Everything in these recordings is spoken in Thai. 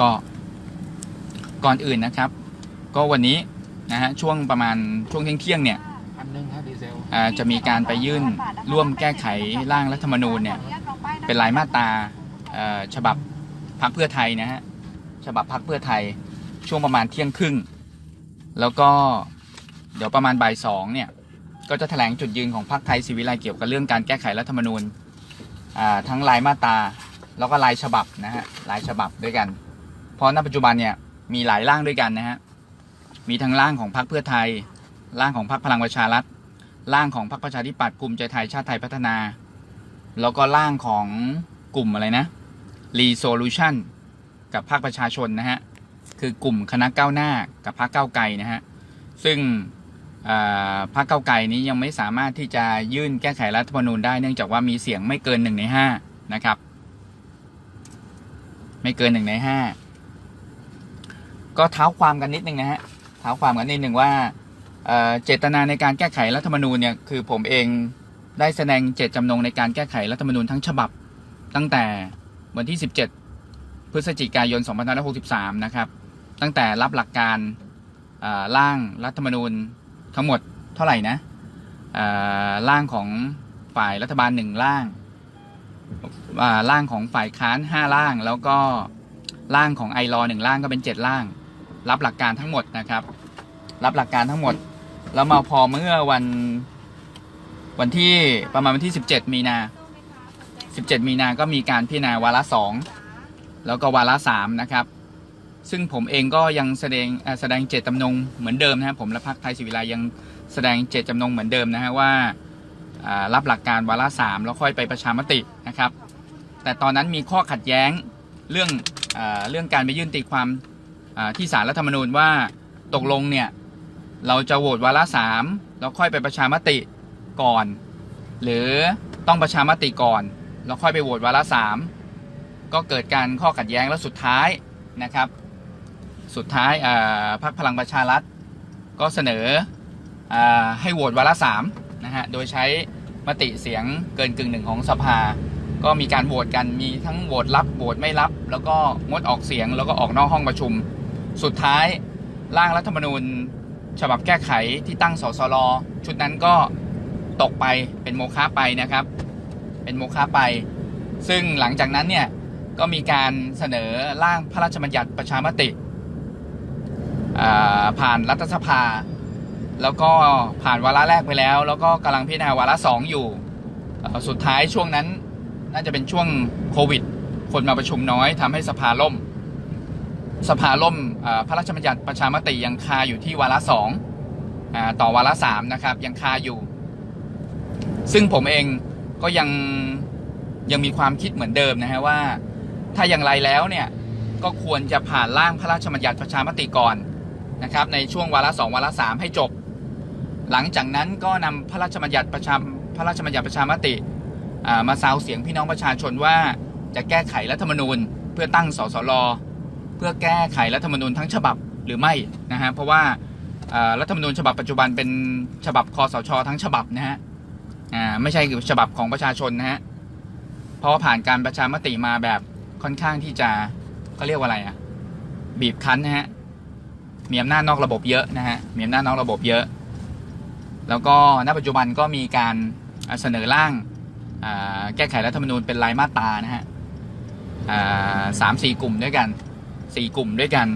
ก็ก่อนอื่นนะครับ ก็วันนี้นะฮะช่วงประมาณช่วงเที่ยงๆเนี่ยพันหนึ่งครับดีเซลอ่าจะมีการไปยื่นร่วมแก้ไขร่างรัฐธรรมนูญเนี่ยเป็นรายมาตราเอ่อฉบับพักเพื่อไทยนะฮะฉบับพักเพื่อไทยช่วงประมาณเที่ยงครึ่ง แล้วก็เดี๋ยวประมาณบ่ายสองเนี่ยก็จะแถลงจุดยืนของพรรคไทยศิวิไลเกี่ยวกับเรื่องการแก้ไขรัฐธรรมนูญอ่าทั้งรายมาตราแล้วก็รายฉบับนะฮะรายฉบับด้วยกัน เพราะณปัจจุบันเนี่ยมีหลายร่างด้วยกันนะฮะมีทั้งร่างของพรรคเพื่อไทยร่างของพรรคพลังประชารัฐร่างของพรรคประชาธิปัตย์ภูมิใจไทยชาติไทยพัฒนา แล้วก็ร่างของกลุ่มอะไรนะ Resolution กับภาคประชาชนนะฮะคือกลุ่มคณะก้าวหน้ากับพรรคก้าวไกลนะฮะซึ่งพรรคก้าวไกลนี้ยังไม่สามารถที่จะยื่นแก้ไขรัฐธรรมนูญได้เนื่องจากว่ามีเสียงไม่เกินหนึ่งในห้านะครับ ไม่เกินหนึ่งในห้า ก็เท้าความกันนิดนึงนะฮะเท้าความกันนิดนึงว่าเเจตนาในการแก้ไขรัฐธรรมนูญเนี่ยคือผมเองได้แสดงเจตจำนงในการแก้ไขรัฐธรรมนูญทั้งฉบับตั้งแต่วันที่ 17 พฤศจิกายน 2563 นะครับ ตั้งแต่รับหลักการร่างรัฐธรรมนูญทั้งหมดเท่าไหร่นะร่างของฝ่ายรัฐบาลหนึ่งร่างร่างของฝ่ายค้าน 5 ร่าง แล้วก็ร่างของไอรอหนึ่งร่างก็เป็น 7 ร่าง รับหลักการทั้งหมดนะครับ รับหลักการทั้งหมด แล้วมาพอเมื่อวันวันที่ประมาณวันที่ 17 มีนา 17 มีนาก็มีการพิจารณาวาระสองแล้วก็วาระสามนะครับ ซึ่งผมเองก็ยังแสดงแสดงเจตจำนงเหมือนเดิมนะครับผมและพรรคไทยศิวิไลยังแสดงเจตจำนงเหมือนเดิมนะฮะว่ารับหลักการวาระสามแล้วค่อยไปประชามตินะครับ แต่ตอนนั้นมีข้อขัดแย้งเรื่องอเรื่องการไปยื่นตีความ ที่ศาลรัฐธรรมนูญว่าตกลงเนี่ยเราจะโหวตวาระสามแล้วค่อยไปประชามติก่อน หรือต้องประชามติก่อน แล้วค่อยไปโหวตวาระสามก็เกิดการข้อขัดแย้งแล้วสุดท้ายนะครับ สุดท้ายพรรคพลังประชารัฐก็เสนออให้โหวตวาระสามนะฮะโดยใช้มติเสียงเกินกึ่งหนึ่งของสภา ก็มีการโหวตกันมีทั้งโหวตรับโหวตไม่รับ แล้วก็งดออกเสียงแล้วก็ออกนอกห้องประชุม สุดท้ายร่างรัฐธรรมนูญ ฉบับแก้ไขที่ตั้งสสรชุดนั้นก็ตกไปเป็นโมฆะไปนะครับ เป็นโมฆะไป ซึ่งหลังจากนั้นเนี่ยก็มีการเสนอร่างพระราชบัญญัติประชามติผ่านรัฐสภา แล้วก็ผ่านวาระแรกไปแล้ว แล้วก็กำลังพิจารณาวาระสองอยู่ สุดท้ายช่วงนั้นน่าจะเป็นช่วงโควิด คนมาประชุมน้อยทำให้สภาล่ม สภาล่มพระราชบัญญัติประชามติยังคาอยู่ที่วาระสองต่อวาระสามนะครับ ยังคาอยู่ ซึ่งผมเองก็ยังยังมีความคิดเหมือนเดิมนะฮะว่า ถ้าอย่างไรแล้วเนี่ยก็ควรจะผ่านร่างพระราชบัญญัติประชามติก่อนนะครับ ในช่วงวาระสองวาระสามให้จบ หลังจากนั้นก็นำพระราชบัญญัติประชามพระราชบัญญัติประชามติมาซาวเสียงพี่น้องประชาชนว่าจะแก้ไขรัฐธรรมนูญ เพื่อตั้งสสร เพื่อแก้ไขรัฐธรรมนูญทั้งฉบับหรือไม่นะฮะเพราะว่ารัฐธรรมนูญฉบับปัจจุบันเป็นฉบับคอสชทั้งฉบับนะฮะไม่ใช่ฉบับของประชาชนนะฮะเพราะว่าผ่านการประชามติมาแบบค่อนข้างที่จะเขาเรียกว่าอะไรอะบีบคั้นนะฮะมีอำนาจนอกระบบเยอะนะฮะมีอำนาจนอกระบบเยอะ แล้วก็ณปัจจุบันก็มีการเสนอร่างแก้ไขรัฐธรรมนูญเป็นรายมาตรานะฮะสามสี่กลุ่มด้วยกัน สี่กลุ่มด้วยกัน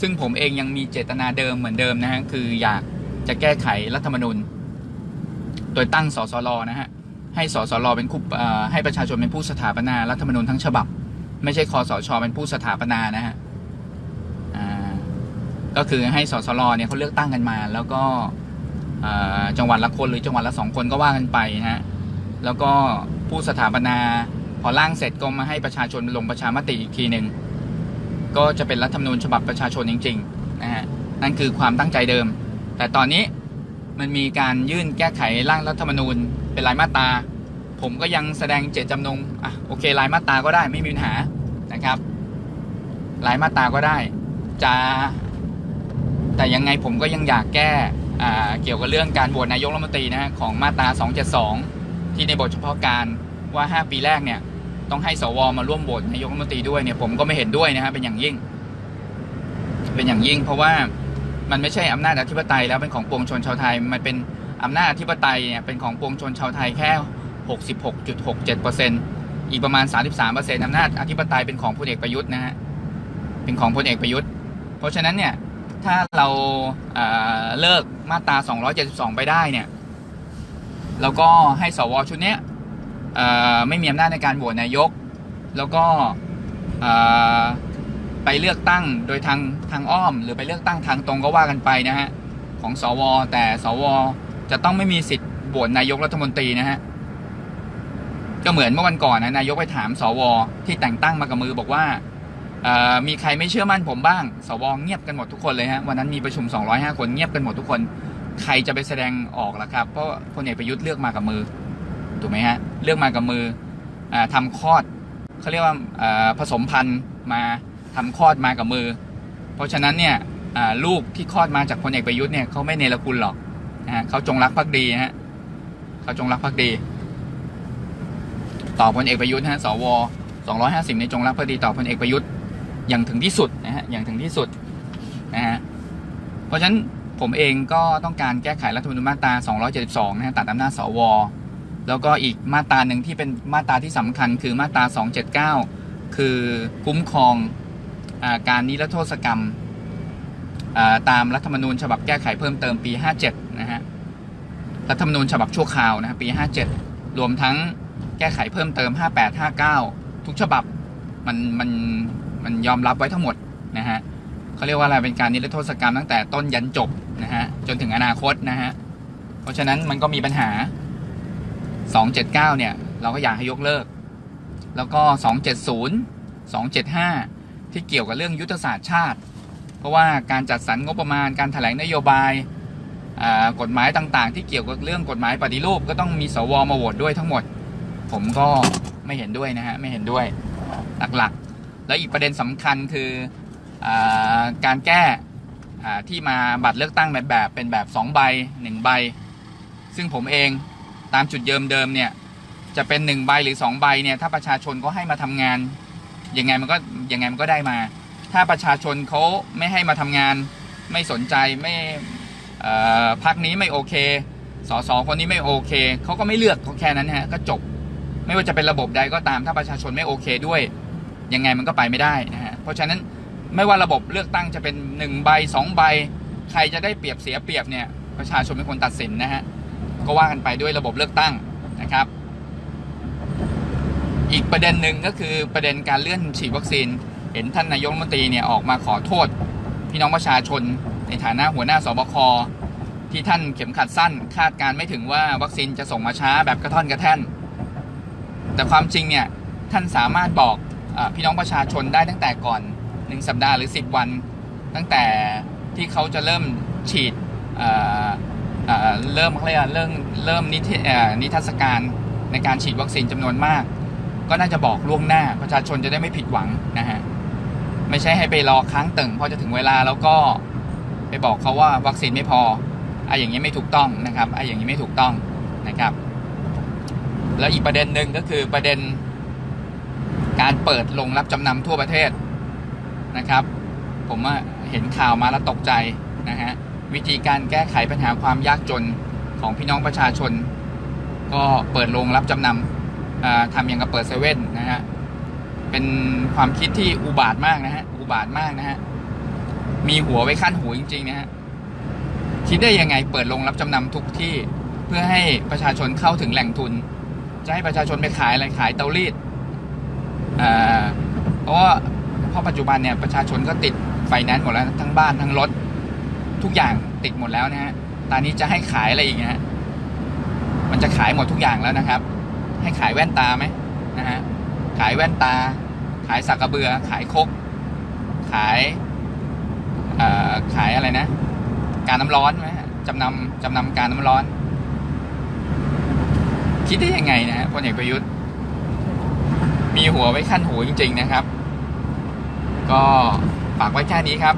ซึ่งผมเองยังมีเจตนาเดิมเหมือนเดิมนะฮะคืออยากจะแก้ไขรัฐธรรมนูญ โดยตั้งสสรนะฮะให้สสรเป็นผู้เอ่ให้ประชาชนเป็นผู้สถาปนารัฐธรรมนูญทั้งฉบับ ไม่ใช่คอสชเป็นผู้สถาปนานะฮะอ่าก็คือให้สสรเนี่ยเขาเลือกตั้งกันมา แล้วก็อ่อจังหวัดละคนหรือจังหวัดละสองคนก็ว่ากันไปนะฮะแล้วก็ผู้สถาปนาพอร่างเสร็จก็มาให้ประชาชนลงประชามติอีกทีหนึ่ง ก็จะเป็นรัฐธรรมนูญฉบับประชาชนจริงๆนะฮะนั่นคือความตั้งใจเดิม แต่ตอนนี้มันมีการยื่นแก้ไขร่างรัฐธรรมนูญเป็นรายมาตรา ผมก็ยังแสดงเจตจำนงอะโอเครายมาตราก็ได้ไม่มีปัญหานะครับรายมาตราก็ได้จะแต่ยังไงผมก็ยังอยากแก้เกี่ยวกับเรื่องการโหวตนายกรัฐมนตรีนะฮะของมาตรา 272 ที่ในบทเฉพาะการว่า 5 ปีแรกเนี่ย ต้องให้สวมาร่วมโหวตนายกรัฐมนตรีด้วยเนี่ยผมก็ไม่เห็นด้วยนะฮะเป็นอย่างยิ่ง เป็นอย่างยิ่ง เพราะว่ามันไม่ใช่อำนาจอธิปไตยแล้วเป็นของปวงชนชาวไทย มันเป็นอำนาจอธิปไตยเนี่ยเป็นของปวงชนชาวไทยแค่ 66.67%อีกประมาณ 33%อำนาจอธิปไตยเป็นของพลเอกประยุทธ์นะฮะเป็นของพลเอกประยุทธ์ เพราะฉะนั้นเนี่ยถ้าเราเอ่อเลิกมาตรา 272 ไปได้เนี่ยแล้วก็ให้สวชุดเนี้ย ไม่มีอำนาจในการโหวตนายก แล้วก็ไปเลือกตั้งโดยทางทางอ้อม หรือไปเลือกตั้งทางตรงก็ว่ากันไปนะฮะของสว แต่สว จะต้องไม่มีสิทธิ์โหวตนายกรัฐมนตรีนะฮะก็เหมือนเมื่อวันก่อนนะนายกไปถามสว ที่แต่งตั้งมากับมือบอกว่ามีใครไม่เชื่อมั่นผมบ้าง สวเงียบกันหมดทุกคนเลยฮะวันนั้นมีประชุม 205 คนเงียบกันหมดทุกคน ใครจะไปแสดงออกล่ะครับเพราะพลเอกประยุทธ์เลือกมากับมือ ถูกไหมฮะเลือกมากับมืออาทำคลอดเขาเรียกว่าผสมพันธุ์มาทำคลอดมากับมือ เพราะฉะนั้นเนี่ยลูกที่คลอดมาจากพลเอกประยุทธ์เนี่ยเขาไม่เนรคุณหรอกนะเขาจงรักภักดีฮะเขาจงรักภักดี ต่อพลเอกประยุทธ์ฮะสว250ในจงรักภักดีต่อพลเอกประยุทธ์อย่างถึงที่สุดนะฮะอย่างถึงที่สุดนะฮะเพราะฉะนั้นผมเองก็ต้องการแก้ไขรัฐธรรมนูญมาตรา 272 นะฮะตัดอำนาจสว แล้วก็อีกมาตราหนึ่งที่เป็นมาตราที่สำคัญคือมาตรา 279 คือคุ้มครองอการนิรโทษกรรมตามรัฐธรรมนูญฉบับแก้ไขเพิ่มเติมปี 57 นะฮะ รัฐธรรมนูญฉบับชั่วคราวนะฮะปี 57 รวมทั้งแก้ไขเพิ่มเติม 58 59 ทุกฉบับมันมันมันยอมรับไว้ทั้งหมดนะฮะเขาเรียกว่าอะไรเป็นการนิรโทษกรรมตั้งแต่ต้นยันจบนะฮะจนถึงอนาคตนะฮะ เพราะฉะนั้นมันก็มีปัญหา 279 เนี่ย เราก็อยากให้ยกเลิก แล้วก็ 270 275 ที่เกี่ยวกับเรื่องยุทธศาสตร์ชาติ เพราะว่าการจัดสรรงบประมาณการถแถลงนโยบายกฎหมายต่างๆ ที่เกี่ยวกับเรื่องกฎหมายปฏิรูปก็ต้องมีสวมาโหวตด้วยทั้งหมด ผมก็ไม่เห็นด้วยนะฮะไม่เห็นด้วยหลักๆ แล้วอีกประเด็นสำคัญคืออการแก้ที่มาบัตรเลือกตั้งแบบแบบเป็นแบบ 2 ใบ 1 ใบ ซึ่งผมเอง ตามจุดเดิมเดิมเนี่ย จะเป็น1ใบหรือ2ใบเนี่ย ถ้าประชาชนก็ให้มาทำงานยังไงมันก็ยังไงมันก็ได้มา ถ้าประชาชนเขาไม่ให้มาทำงาน ไม่สนใจไม่พักนี้ไม่โอเคสสคนนี้ไม่โอเคเขาก็ไม่เลือกเขาแค่นั้นฮะก็จบ ไม่ว่าจะเป็นระบบใดก็ตามถ้าประชาชนไม่โอเคด้วย ยังไงมันก็ไปไม่ได้นะฮะเพราะฉะนั้นไม่ว่าระบบเลือกตั้งจะเป็นหนึ่งใบสองใบ ใครจะได้เปรียบเสียเปรียบเนี่ยประชาชนเป็นคนตัดสินนะฮะ ก็ว่ากันไปด้วยระบบเลือกตั้งนะครับ อีกประเด็นหนึ่งก็คือประเด็นการเลื่อนฉีดวัคซีน เห็นท่านนายกรัฐมนตรีเนี่ยออกมาขอโทษ พี่น้องประชาชน ในฐานะหัวหน้าสบคที่ท่านเข็มขัดสั้น คาดการไม่ถึงว่าวัคซีนจะส่งมาช้าแบบกระท่อนกระแท่น แต่ความจริงเนี่ยท่านสามารถบอกอพี่น้องประชาชนได้ตั้งแต่ก่อน 1 สัปดาห์หรือ 10 วัน ตั้งแต่ที่เขาจะเริ่มฉีด เริ่มเขาเรียกว่าเริ่มเริ่มนิทนิทรรศการในการฉีดวัคซีนจำนวนมาก ก็น่าจะบอกล่วงหน้าประชาชนจะได้ไม่ผิดหวังนะฮะไม่ใช่ให้ไปรอค้างตึงพอจะถึงเวลาแล้วก็ไปบอกเขาว่าวัคซีนไม่พอไอ้อย่างนี้ไม่ถูกต้องนะครับไอ้อย่างนี้ไม่ถูกต้องนะครับ แล้วอีกประเด็นหนึ่งก็คือประเด็นการเปิดลงรับจำนำทั่วประเทศนะครับ ผมเห็นข่าวมาแล้วตกใจนะฮะ วิธีการแก้ไขปัญหาความยากจนของพี่น้องประชาชน ก็เปิดโรงรับจำนำทำอย่างกับเปิดเซเว่นนะฮะเป็นความคิดที่อุบาทมากนะฮะอุบาทมากนะฮะมีหัวไว้ขั้นหูจริงๆนะฮะคิดได้ยังไงเปิดโรงรับจำนำทุกที่เพื่อให้ประชาชนเข้าถึงแหล่งทุน จะให้ประชาชนไปขายอะไรขายเตารีดเพราะว่าเพราะปัจจุบันเนี่ยประชาชนก็ติดไฟแนนซ์หมดแล้วทั้งบ้านทั้งรถ ทุกอย่างติดหมดแล้วนะฮะตอนนี้จะให้ขายอะไรอีกนะฮะมันจะขายหมดทุกอย่างแล้วนะครับ ให้ขายแว่นตาไหมนะฮะขายแว่นตา ขายสักกระเบือ ขายคกขายอ่อขายอะไรนะ การน้ำร้อนไหมจำนำจำนำการน้ำร้อน คิดได้ยังไงนะฮะพลเอกประยุทธ์ มีหัวไว้ขั้นหูจริง ๆ นะครับ ก็ฝากไว้แค่นี้ครับ